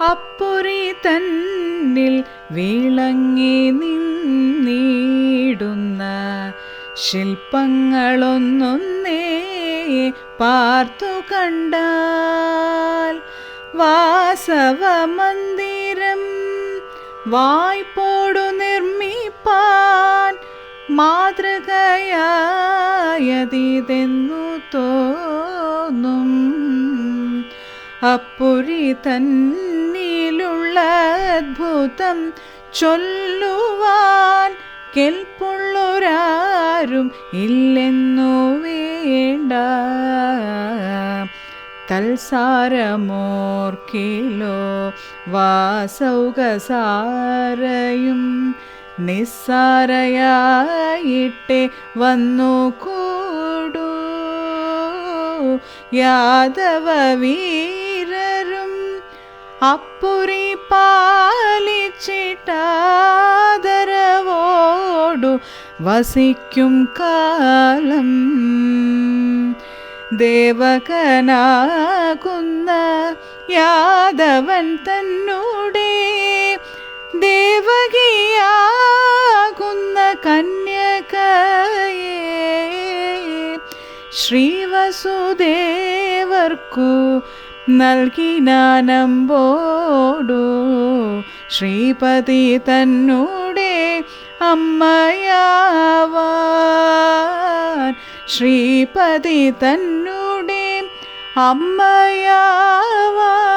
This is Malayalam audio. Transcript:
അപ്പുരി തന്നിൽ വിളങ്ങി നിന്നിടുന്ന ശില്പങ്ങളൊന്നൊന്നേ പാർത്തു കണ്ടാൽ വാസവമന്ദിരം വായ്പോടു നിർമ്മിപ്പാൻ മാതൃകയായതിതെന്നു തോന്നും. അപ്പുരി തന്നിലുള്ള അദ്ഭുതം ചൊല്ലുവാൻ കെൽപ്പുള്ളൊരാരും ഇല്ലെന്നു വേണ്ട. തൽസാരമോർക്കിലോ വാസൗകസാരയും നിസ്സാരയായിട്ടെ വന്നു കൂടൂ യാദവ അപ്പുരി പാലിച്ചിട്ടാദരവോടു വസിക്കും കാലം. ദേവകനാകുന്ന യാദവൻ തന്നൂടെ ദേവകിയാകുന്ന കന്യകയെ ശ്രീവസുദേവർക്കു നൽകിനാനമ്പോടു ശ്രീപതി തന്നൂടെ അമ്മയാവാൻ. ശ്രീപതി തന്നൂടെ അമ്മയാവാൻ.